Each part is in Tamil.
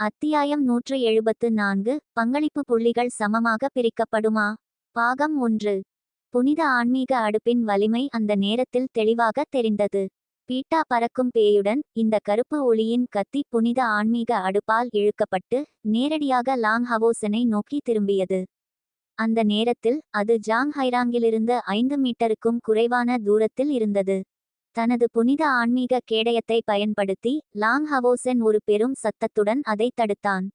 அத்தியாயம் நூற்று எழுபத்து நான்கு பங்களிப்பு புள்ளிகள் சமமாக பிரிக்கப்படுமா? பாகம் ஒன்று. புனித ஆன்மீக அடுப்பின் வலிமை அந்த நேரத்தில் தெளிவாக தெரிந்தது. பீட்டா பறக்கும் பேயுடன் இந்த கருப்பு ஒளியின் கத்தி புனித ஆன்மீக அடுப்பால் இழுக்கப்பட்டு நேரடியாக லாங் ஹவோசனை நோக்கி திரும்பியது. அந்த நேரத்தில் அது ஜாங் ஹைராங்கிலிருந்து ஐந்து மீட்டருக்கும் குறைவான தூரத்தில் இருந்தது. தனது புனித ஆன்மீக கேடயத்தை பயன்படுத்தி லாங் ஹவோசென் ஒரு பெரும் சத்தத்துடன் அதை தடுத்தான்.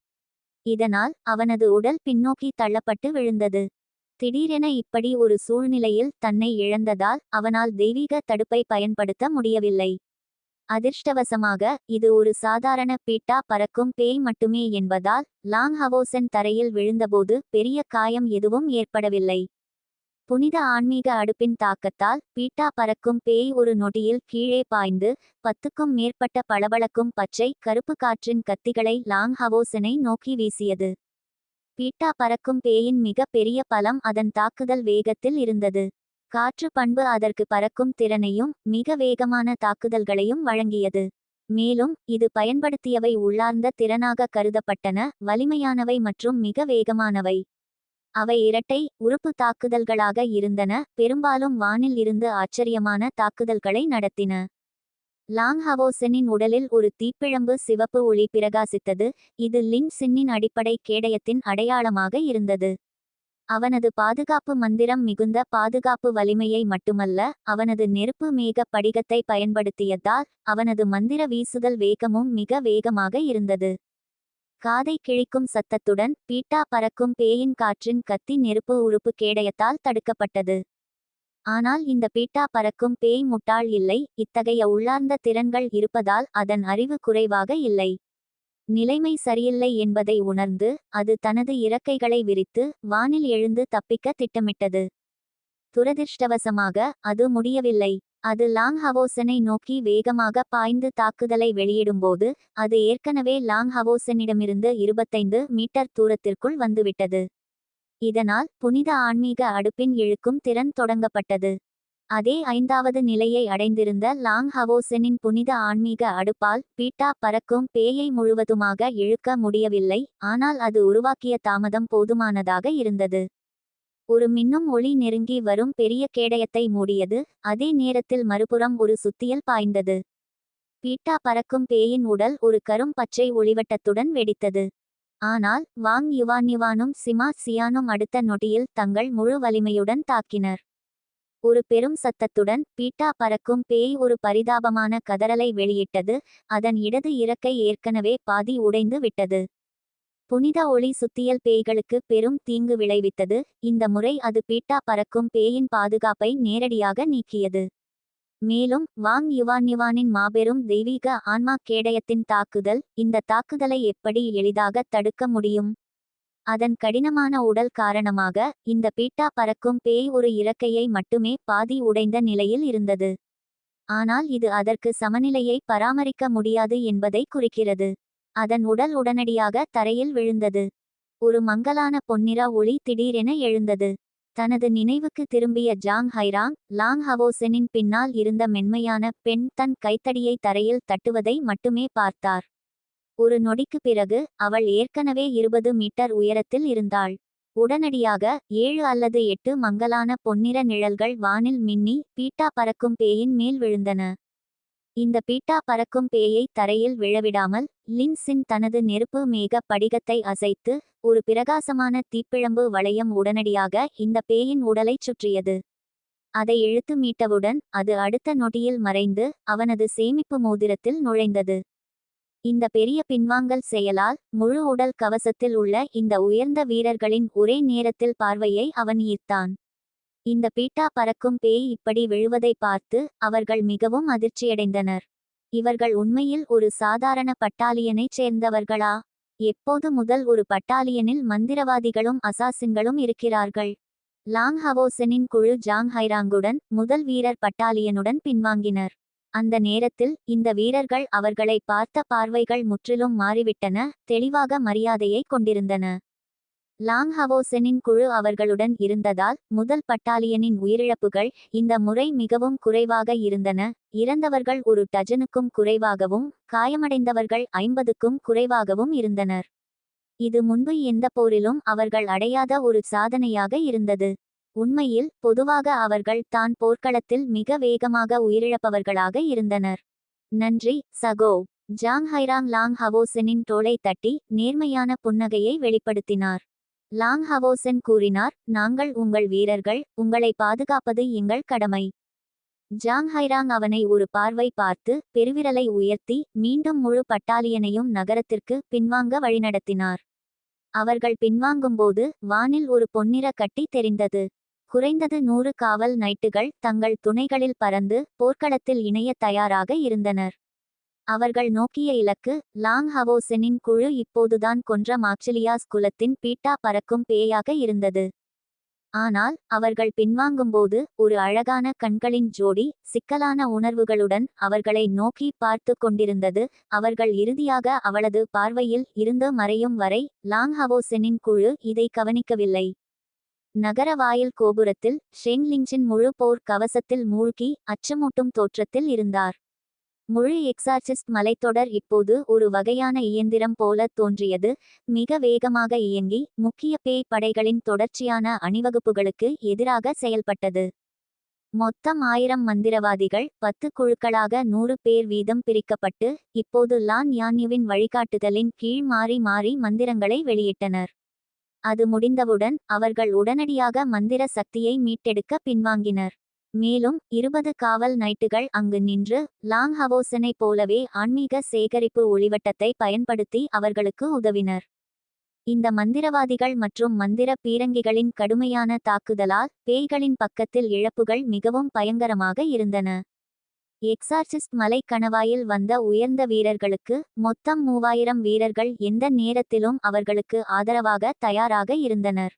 இதனால் அவனது உடல் பின்னோக்கி தள்ளப்பட்டு விழுந்தது. திடீரென இப்படி ஒரு சூழ்நிலையில் தன்னை இழந்ததால் அவனால் தெய்வீக தடுப்பை பயன்படுத்த முடியவில்லை. அதிர்ஷ்டவசமாக இது ஒரு சாதாரண பீட்டா பறக்கும் பேய் மட்டுமே என்பதால் லாங் ஹவோசென் தரையில் விழுந்தபோது பெரிய காயம் எதுவும் ஏற்படவில்லை. புனித ஆன்மீக அடுப்பின் தாக்கத்தால் பீட்டா பறக்கும் பேய் ஒரு நொடியில் கீழே பாய்ந்து பத்துக்கும் மேற்பட்ட பளபளக்கும் பச்சை கருப்பு காற்றின் கத்திகளை லாங் ஹவோசனை நோக்கி வீசியது. பீட்டா பறக்கும் பேயின் மிக பெரிய பலம் அதன் தாக்குதல் வேகத்தில் இருந்தது. காற்று பண்பு அதற்கு பறக்கும் திறனையும் மிக வேகமான தாக்குதல்களையும் வழங்கியது. மேலும் இது பயன்படுத்தியவை உள்ளார்ந்த திறனாக கருதப்பட்டன வலிமையானவை மற்றும் மிக வேகமானவை. அவை இரட்டை உறுப்பு தாக்குதல்களாக இருந்தன பெரும்பாலும் வானில் இருந்து ஆச்சரியமான தாக்குதல்களை நடத்தின. லாங் ஹவோசனின் உடலில் ஒரு தீப்பிழம்பு சிவப்பு ஒளி பிரகாசித்தது இது லின் சின்னின் அடிப்படை கேடயத்தின் அடையாளமாக இருந்தது. அவனது பாதுகாப்பு மந்திரம் மிகுந்த பாதுகாப்பு வலிமையை மட்டுமல்ல அவனது நெருப்பு மேக படிகத்தை பயன்படுத்தியதால் அவனது மந்திர வீசுதல் வேகமும் மிக வேகமாக இருந்தது. காதை கிழிக்கும் சத்தத்துடன் பீட்டா பறக்கும் பேயின் காற்றின் கத்தி நெருப்பு உறுப்பு கேடயத்தால் தடுக்கப்பட்டது. ஆனால் இந்த பீட்டா பறக்கும் பேய் முட்டாள் இல்லை இத்தகைய உள்ளார்ந்த திறன்கள் இருப்பதால் அதன் அறிவு குறைவாக இல்லை. நிலைமை சரியில்லை என்பதை உணர்ந்து அது தனது இறக்கைகளை விரித்து வானில் எழுந்து தப்பிக்க திட்டமிட்டது. துரதிர்ஷ்டவசமாக அது முடியவில்லை. அது லாங் ஹவோசனை நோக்கி வேகமாக பாய்ந்து தாக்குதலை வெளியிடும்போது அது ஏற்கனவே லாங் ஹவோசனிடமிருந்து இருபத்தைந்து மீட்டர் தூரத்திற்குள் வந்துவிட்டது. இதனால் புனித ஆன்மீக அடுப்பின் இழுக்கும் திறன் தொடங்கப்பட்டது. அதே ஐந்தாவது நிலையை அடைந்திருந்த லாங் ஹவோசனின் புனித ஆன்மீக அடுப்பால் பீட்டா பறக்கும் பேயை முழுவதுமாக இழுக்க முடியவில்லை ஆனால் அது உருவாக்கிய தாமதம் போதுமானதாக இருந்தது. ஒரு மின்னும் ஒளி நெருங்கி வரும் பெரிய கேடயத்தை மூடியது. அதே நேரத்தில் மறுபுறம் ஒரு சுத்தியல் பாய்ந்தது. பீட்டா பறக்கும் பேயின் உடல் ஒரு கரும் பச்சை ஒளிவட்டத்துடன் வெடித்தது. ஆனால் வாங் யுவான் யுவானும் சிமா சியானும் அடுத்த நொடியில் தங்கள் முழு வலிமையுடன் தாக்கினர். ஒரு பெரும் சத்தத்துடன் பீட்டா பறக்கும் பேய் ஒரு பரிதாபமான கதறலை வெளியிட்டது. அதன் இடது இறக்கை ஏற்கனவே பாதி உடைந்து விட்டது. புனித ஒளி சுத்தியல் பேய்களுக்கு பெரும் தீங்கு விளைவித்தது. இந்த முறை அது பீட்டா பறக்கும் பேயின் பாதுகாப்பை நேரடியாக நீக்கியது. மேலும் வாங் யுவான் யுவானின் மாபெரும் தெய்வீக ஆன்மா கேடயத்தின் தாக்குதல் இந்த தாக்குதலை எப்படி எளிதாக தடுக்க முடியும்? அதன் கடினமான உடல் காரணமாக இந்த பீட்டா பறக்கும் பேய் ஒரு இறக்கையை மட்டுமே பாதி உடைந்த நிலையில் இருந்தது. ஆனால் இது அதற்கு சமநிலையை பராமரிக்க முடியாது என்பதை குறிக்கிறது. அதன் உடல் உடனடியாக தரையில் விழுந்தது. ஒரு மங்கலான பொன்னிற ஒளி திடீரென எழுந்தது. தனது நினைவுக்கு திரும்பிய ஜாங் ஹைராங் லாங் ஹவோசெனின் பின்னால் இருந்த மென்மையான பெண் தன் கைத்தடியை தரையில் தட்டுவதை மட்டுமே பார்த்தார். ஒரு நொடிக்கு பிறகு அவள் ஏற்கனவே இருபது மீட்டர் உயரத்தில் இருந்தாள். உடனடியாக ஏழு அல்லது எட்டு மங்கலான பொன்னிற நிழல்கள் வானில் மின்னி பீட்டா பறக்கும் பேயின் மேல் விழுந்தன. இந்த பீட்டா பறக்கும் பேயை தரையில் விழவிடாமல் லின்சின் தனது நெருப்பு மேக படிகத்தை அசைத்து ஒரு பிரகாசமான தீப்பிழம்பு வளையம் உடனடியாக இந்த பேயின் உடலைச் சுற்றியது. அதை இழுத்து மீட்டவுடன் அது அடுத்த நொடியில் மறைந்து அவனது சேமிப்பு மோதிரத்தில் நுழைந்தது. இந்த பெரிய பின்வாங்கல் செயலால் முழு உடல் கவசத்தில் உள்ள இந்த உயர்ந்த வீரர்களின் ஒரே நேரத்தில் பார்வையை அவன் ஈர்த்தான். இந்த பீட்டா பறக்கும் பேய் இப்படி விழுவதை பார்த்து அவர்கள் மிகவும் அதிர்ச்சியடைந்தனர். இவர்கள் உண்மையில் ஒரு சாதாரண பட்டாலியனைச் சேர்ந்தவர்களா? எப்போது முதல் ஒரு பட்டாலியனில் மந்திரவாதிகளும் அசாசின்களும் இருக்கிறார்கள்? லாங் ஹவோசனின் குழு ஜாங் ஹைராங்குடன் முதல் வீரர் பட்டாலியனுடன் பின்வாங்கினர். அந்த நேரத்தில் இந்த வீரர்கள் அவர்களை பார்த்த பார்வைகள் முற்றிலும் மாறிவிட்டன தெளிவாக மரியாதையை கொண்டிருந்தன. லாங் ஹவோசெனின் குழு அவர்களுடன் இருந்ததால் முதல் பட்டாலியனின் உயிரிழப்புகள் இந்த முறை மிகவும் குறைவாக இருந்தன. இறந்தவர்கள் ஒரு டஜனுக்கும் குறைவாகவும் காயமடைந்தவர்கள் ஐம்பதுக்கும் குறைவாகவும் இருந்தனர். இது முன்பு எந்த போரிலும் அவர்கள் அடையாத ஒரு சாதனையாக இருந்தது. உண்மையில் பொதுவாக அவர்கள் தான் போர்க்களத்தில் மிக வேகமாக உயிரிழப்பவர்களாக இருந்தனர். நன்றி சகோ. ஜாங் ஹைராங் லாங் ஹவோசெனின் தோளை தட்டி நேர்மையான புன்னகையை வெளிப்படுத்தினார். லாங் ஹவோசென் கூறினார் நாங்கள் உங்கள் வீரர்கள் உங்களை பாதுகாப்பது எங்கள் கடமை. ஜாங் ஹைராங் அவனை ஒரு பார்வை பார்த்து பெருவிரலை உயர்த்தி மீண்டும் முழு பட்டாலியனையும் நகரத்திற்கு பின்வாங்க வழிநடத்தினார். அவர்கள் பின்வாங்கும்போது வானில் ஒரு பொன்னிற கட்டி தெரிந்தது. குறைந்தது நூறு காவல் நைட்டுகள் தங்கள் துணைகளில் பறந்து போர்க்களத்தில் இணைய தயாராக இருந்தனர். அவர்கள் நோக்கிய இலக்கு லாங் ஹவோசெனின் குழு இப்போதுதான் கொன்ற மாக்சிலியாஸ் குலத்தின் பீட்டா பறக்கும் பேயாக இருந்தது. ஆனால் அவர்கள் பின்வாங்கும்போது ஒரு அழகான கண்களின் ஜோடி சிக்கலான உணர்வுகளுடன் அவர்களை நோக்கி பார்த்து கொண்டிருந்தது அவர்கள் இறுதியாக அவளது பார்வையில் இருந்து மறையும் வரை லாங் ஹவோசெனின் குழு இதை கவனிக்கவில்லை. நகர வாயில் கோபுரத்தில் ஷெங்லிங்சின் முழு போர் கவசத்தில் மூழ்கி அச்சமூட்டும் தோற்றத்தில் இருந்தார். முழு எக்ஸார்சிஸ்ட் மலைத்தொடர் இப்போது ஒரு வகையான இயந்திரம் போல தோன்றியது. மிக வேகமாக இயங்கி முக்கிய பேய் படைகளின் தொடர்ச்சியான அணிவகுப்புகளுக்கு எதிராக செயல்பட்டது. மொத்தம் ஆயிரம் மந்திரவாதிகள் பத்து குழுக்களாக நூறு பேர் வீதம் பிரிக்கப்பட்டு இப்போது லான் யான்யுவின் வழிகாட்டுதலின் கீழ் மாறி மாறி மந்திரங்களை வெளியிட்டனர். அது முடிந்தவுடன் அவர்கள் உடனடியாக மந்திர சக்தியை மீட்டெடுக்க பின்வாங்கினர். மேலும் இருபது காவல் நைட்டுகள் அங்கு நின்று லாங் ஹவோசனைப் போலவே ஆன்மீக சேகரிப்பு ஒளிவட்டத்தை பயன்படுத்தி அவர்களுக்கு உதவினர். இந்த மந்திரவாதிகள் மற்றும் மந்திர பீரங்கிகளின் கடுமையான தாக்குதலால் பேய்களின் பக்கத்தில் இழப்புகள் மிகவும் பயங்கரமாக இருந்தன. எக்ஸார்சிஸ்ட் மலை கணவாயில் வந்த உயர்ந்த வீரர்களுக்கு மொத்தம் மூவாயிரம் வீரர்கள் எந்த நேரத்திலும் அவர்களுக்கு ஆதரவாக தயாராக இருந்தனர்.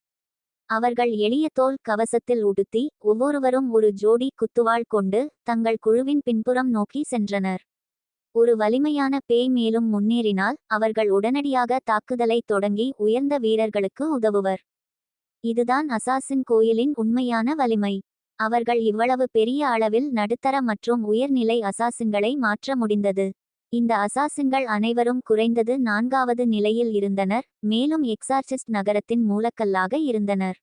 அவர்கள் எளிய தோல் கவசத்தில் உடுத்தி ஒவ்வொருவரும் ஒரு ஜோடி குத்துவாள் கொண்டு தங்கள் குழுவின் பின்புறம் நோக்கி சென்றனர். ஒரு வலிமையான பேய் மேலும் முன்னேறினால் அவர்கள் உடனடியாக தாக்குதலை தொடங்கி உயர்ந்த வீரர்களுக்கு உதவுவர். இதுதான் அசாசின் கோயிலின் உண்மையான வலிமை. அவர்கள் இவ்வளவு பெரிய அளவில் நடுத்தர மற்றும் உயர்நிலை அசாசின்களை மாற்ற முடிந்தது. இந்த அசாசின்கள் அனைவரும் குறைந்தது நான்காவது நிலையில் இருந்தனர் மேலும் எக்ஸார்சிஸ்ட் நகரத்தின் மூலக்கல்லாக இருந்தனர்.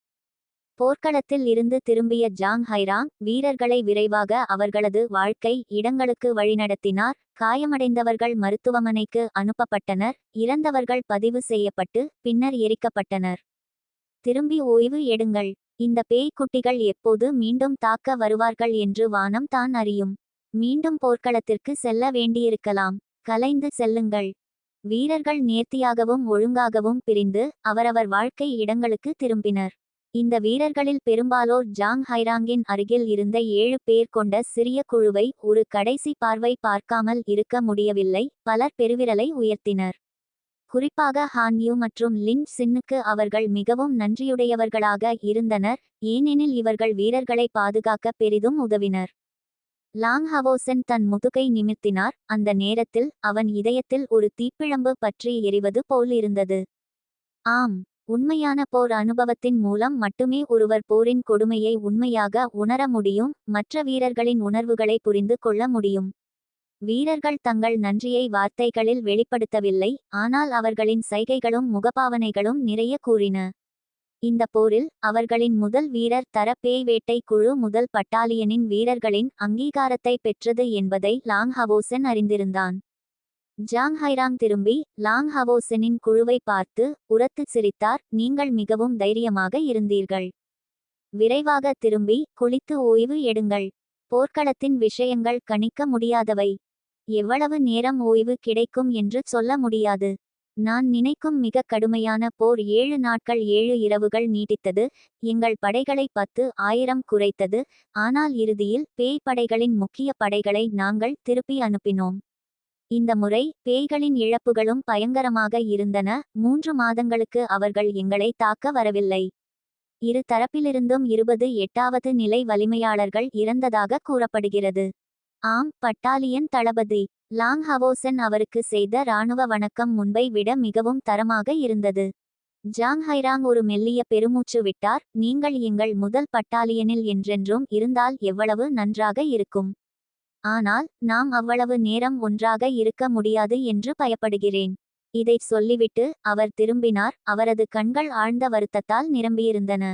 போர்க்களத்தில் இருந்து திரும்பிய ஜாங் ஹைராங் வீரர்களை விரைவாக அவர்களது வாழ்க்கை இடங்களுக்கு வழிநடத்தினார் காயமடைந்தவர்கள் மருத்துவமனைக்கு அனுப்பப்பட்டனர் இறந்தவர்கள் பதிவு செய்யப்பட்டு பின்னர் எரிக்கப்பட்டனர். திரும்பி ஓய்வு எடுங்கள். இந்த பேய்க்குட்டிகள் எப்போது மீண்டும் தாக்க வருவார்கள் என்று வானம் தான் அறியும். மீண்டும் போர்க்களத்திற்கு செல்ல வேண்டியிருக்கலாம். கலைந்து செல்லுங்கள். வீரர்கள் நேர்த்தியாகவும் ஒழுங்காகவும் பிரிந்து அவரவர் வாழ்க்கை இடங்களுக்கு திரும்பினர். இந்த வீரர்களில் பெரும்பாலோர் ஜாங் ஹைராங்கின் அருகில் இருந்த ஏழு பேர் கொண்ட சிறிய குழுவை ஒரு கடைசி பார்வை பார்க்காமல் இருக்க முடியவில்லை. பலர் பெருவிரலை உயர்த்தினர். குறிப்பாக ஹான் யூ மற்றும் லின் சின்னுக்கு அவர்கள் மிகவும் நன்றியுடையவர்களாக இருந்தனர். ஏனெனில் இவர்கள் வீரர்களை பாதுகாக்க பெரிதும் உதவினர். லாங்ஹவோசன் தன் முதுகை நிமிர்த்தினார். அந்த நேரத்தில் அவன் இதயத்தில் ஒரு தீப்பிழம்பு பற்றி எரிவது போல் இருந்தது. ஆம் உண்மையான போர் அனுபவத்தின் மூலம் மட்டுமே ஒருவர் போரின் கொடுமையை உண்மையாக உணர முடியும். மற்ற வீரர்களின் உணர்வுகளை புரிந்து கொள்ள முடியும். வீரர்கள் தங்கள் நன்றியை வார்த்தைகளில் வெளிப்படுத்தவில்லை. ஆனால் அவர்களின் சைகைகளும் முகபாவனைகளும் நிறைய கூறின. இந்த போரில் அவர்களின் முதல் வீரர் தர பேய் வேட்டை குழு முதல் பட்டாலியனின் வீரர்களின் அங்கீகாரத்தை பெற்றது என்பதை லாங் ஹவோசன் அறிந்திருந்தான். ஜாங் ஹைராங் திரும்பி லாங் ஹவோசனின் குழுவை பார்த்து உரத்து சிரித்தார் நீங்கள் மிகவும் தைரியமாக இருந்தீர்கள். விரைவாக திரும்பி குளித்து ஓய்வு எடுங்கள். போர்க்களத்தின் விஷயங்கள் கணிக்க முடியாதவை. எவ்வளவு நேரம் ஓய்வு கிடைக்கும் என்று சொல்ல முடியாது. நான் நினைக்கும் மிக கடுமையான போர் ஏழு நாட்கள் ஏழு இரவுகள் நீடித்தது. எங்கள் படைகளை பத்து ஆயிரம் குறைத்தது. ஆனால் இறுதியில் பேய் படைகளின் முக்கிய படைகளை நாங்கள் திருப்பி அனுப்பினோம். இந்த முறை பேய்களின் இழப்புகளும் பயங்கரமாக இருந்தன. மூன்று மாதங்களுக்கு அவர்கள் எங்களை தாக்க வரவில்லை. இரு தரப்பிலிருந்தும் இருபது எட்டாவது நிலை வலிமையாளர்கள் இறந்ததாக கூறப்படுகிறது. ஆம் பட்டாலியன் தளபதி. லாங் ஹவோசன் அவருக்கு செய்த இராணுவ வணக்கம் முன்பை விட மிகவும் தரமாக இருந்தது. ஜாங் ஹைராங் ஒரு மெல்லிய பெருமூச்சு விட்டார் நீங்கள் எங்கள் முதல் பட்டாலியனில் என்றென்றும் இருந்தால் எவ்வளவு நன்றாக இருக்கும். ஆனால் நாம் அவ்வளவு நேரம் ஒன்றாக இருக்க முடியாது என்று பயப்படுகிறேன். இதைச் சொல்லிவிட்டு அவர் திரும்பினார் அவரது கண்கள் ஆழ்ந்த வருத்தத்தால் நிரம்பியிருந்தன.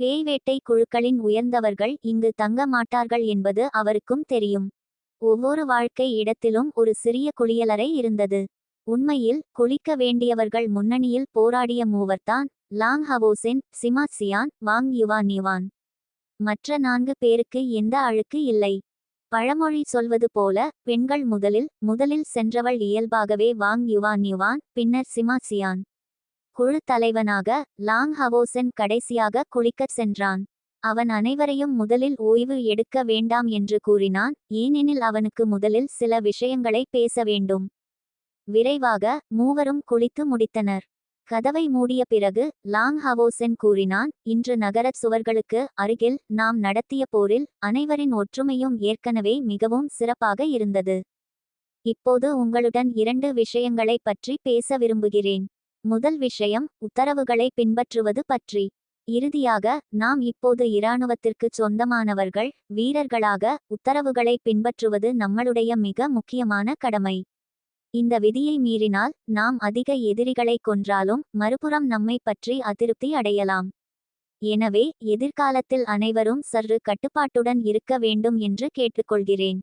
பேய்வேட்டை குழுக்களின் உயர்ந்தவர்கள் இங்கு தங்க மாட்டார்கள் என்பது அவருக்கும் தெரியும். ஒவ்வொரு வாழ்க்கை இடத்திலும் ஒரு சிறிய குளியலறை இருந்தது. உண்மையில் குளிக்க வேண்டியவர்கள் முன்னணியில் போராடிய மூவர்தான் லாங் ஹவோசென் சிமாசியான் வாங் யுவான் யுவான். மற்ற நான்கு பேருக்கு எந்த அழுக்கு இல்லை. பழமொழி சொல்வது போல பெண்கள் முதலில் முதலில் சென்றவள் இயல்பாகவே வாங் யுவான் யுவான் பின்னர் சிமாசியான். குழு தலைவனாக லாங் ஹவோசென் கடைசியாக குளிக்கச் சென்றான். அவன் அனைவரையும் முதலில் ஓய்வு எடுக்க வேண்டாம் என்று கூறினான். ஏனெனில் அவனுக்கு முதலில் சில விஷயங்களை பேச வேண்டும். விரைவாக மூவரும் குளித்து முடித்தனர். கதவை மூடிய பிறகு லாங் ஹவோசென் கூறினான் இன்று நகரச் சுவர்களுக்கு அருகில் நாம் நடத்திய போரில் அனைவரின் ஒற்றுமையும் ஏற்கனவே மிகவும் சிறப்பாக இருந்தது. இப்போது உங்களுடன் இரண்டு விஷயங்களை பற்றி பேச விரும்புகிறேன். முதல் விஷயம் உத்தரவுகளை பின்பற்றுவது பற்றி. இறுதியாக நாம் இப்போது இராணுவத்திற்குச் சொந்தமானவர்கள் வீரர்களாக உத்தரவுகளை பின்பற்றுவது நம்மளுடைய மிக முக்கியமான கடமை. இந்த விதியை மீறினால் நாம் அதிக எதிரிகளை கொன்றாலும் மறுபுறம் நம்மை பற்றி அதிருப்தி அடையலாம். எனவே எதிர்காலத்தில் அனைவரும் சற்று கட்டுப்பாட்டுடன் இருக்க வேண்டும் என்று கேட்டுக்கொள்கிறேன்.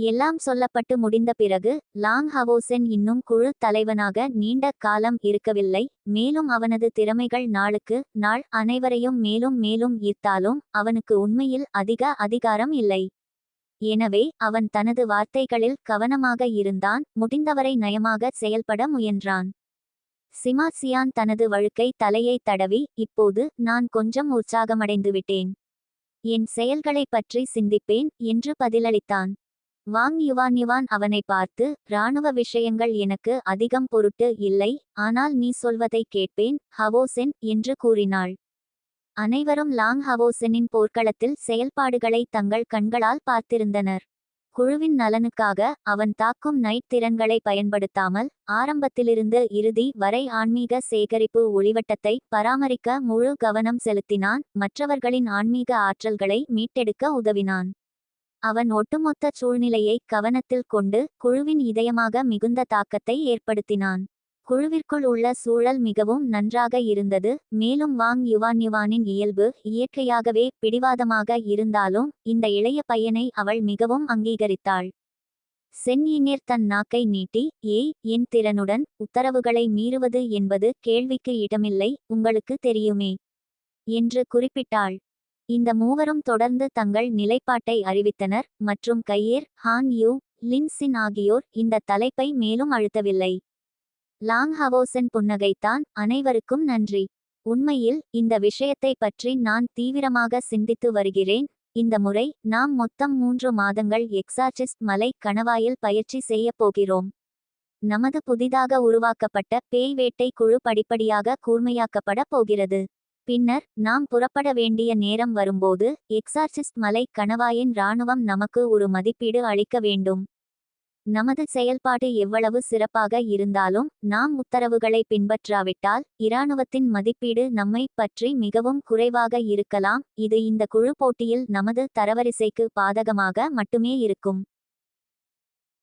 எல்லாம் சொல்லப்பட்டு முடிந்த பிறகு லாங் ஹவோசென் இன்னும் குழு தலைவனாக நீண்ட காலம் இருக்கவில்லை மேலும் அவனது திறமைகள் நாளுக்கு நாள் அனைவரையும் மேலும் மேலும் ஈர்த்தாலும் அவனுக்கு உண்மையில் அதிக அதிகாரம் இல்லை. எனவே அவன் தனது வார்த்தைகளில் கவனமாக இருந்தான் முடிந்தவரை நயமாக செயல்பட முயன்றான். சிமாசியான் தனது வழுக்கை தலையை தடவி இப்போது நான் கொஞ்சம் உற்சாகமடைந்து விட்டேன் என் செயல்களைப் பற்றி சிந்திப்பேன் என்று பதிலளித்தான். வாங் யுவான் யுவான் அவனை பார்த்து இராணுவ விஷயங்கள் எனக்கு அதிகம் பொருட்டு இல்லை ஆனால் நீ சொல்வதை கேட்பேன் ஹவோசென் என்று கூறினாள். அனைவரும் லாங் ஹவோசெனின் போர்க்களத்தில் செயல்பாடுகளை தங்கள் கண்களால் பார்த்திருந்தனர். குழுவின் நலனுக்காக அவன் தாக்கும் நைட் திறன்களை பயன்படுத்தாமல் ஆரம்பத்திலிருந்து இறுதி வரை ஆன்மீக சேகரிப்பு ஒளிவட்டத்தை பராமரிக்க முழு கவனம் செலுத்தினான் மற்றவர்களின் ஆன்மீக ஆற்றல்களை மீட்டெடுக்க உதவினான். அவன் ஒட்டுமொத்த சூழ்நிலையை கவனத்தில் கொண்டு குழுவின் இதயமாக மிகுந்த தாக்கத்தை ஏற்படுத்தினான். குழுவிற்குள் உள்ள சூழல் மிகவும் நன்றாக இருந்தது. மேலும் வாங் யுவான் யுவானின் இயல்பு இயற்கையாகவே பிடிவாதமாக இருந்தாலும் இந்த இளைய பையனை அவள் மிகவும் அங்கீகரித்தாள். சென்னியினர் தன் நாக்கை நீட்டி ஏய் என் திறனுடன் உத்தரவுகளை மீறுவது என்பது கேள்விக்கு இடமில்லை உங்களுக்கு தெரியுமே என்று குறிப்பிட்டாள். இந்த மூவரும் தொடர்ந்து தங்கள் நிலைப்பாட்டை அறிவித்தனர் மற்றும் கையேர் ஹான் யூ லின்சின் ஆகியோர் இந்த தலைப்பை மேலும் அழுத்தவில்லை. லாங் ஹவோசன் புன்னகைத்தான் அனைவருக்கும் நன்றி. உண்மையில் இந்த விஷயத்தை பற்றி நான் தீவிரமாக சிந்தித்து வருகிறேன். இந்த முறை நாம் மொத்தம் மூன்று மாதங்கள் எக்ஸார்சிஸ்ட் மலை கணவாயில் பயிற்சி செய்யப் போகிறோம். நமது புதிதாக உருவாக்கப்பட்ட பேய் வேட்டை குழு படிப்படியாக கூர்மையாக்கப்பட போகிறது. பின்னர் நாம் புறப்பட வேண்டிய நேரம் வரும்போது எக்ஸார்சிஸ்ட் மலை கணவாயின் இராணுவம் நமக்கு ஒரு மதிப்பீடு அளிக்க வேண்டும். நமது செயல்பாடு எவ்வளவு சிறப்பாக இருந்தாலும் நாம் உத்தரவுகளை பின்பற்றாவிட்டால் இராணுவத்தின் மதிப்பீடு நம்மை பற்றி மிகவும் குறைவாக இருக்கலாம். இது இந்த குழு போட்டியில் நமது தரவரிசைக்கு பாதகமாக மட்டுமே இருக்கும்.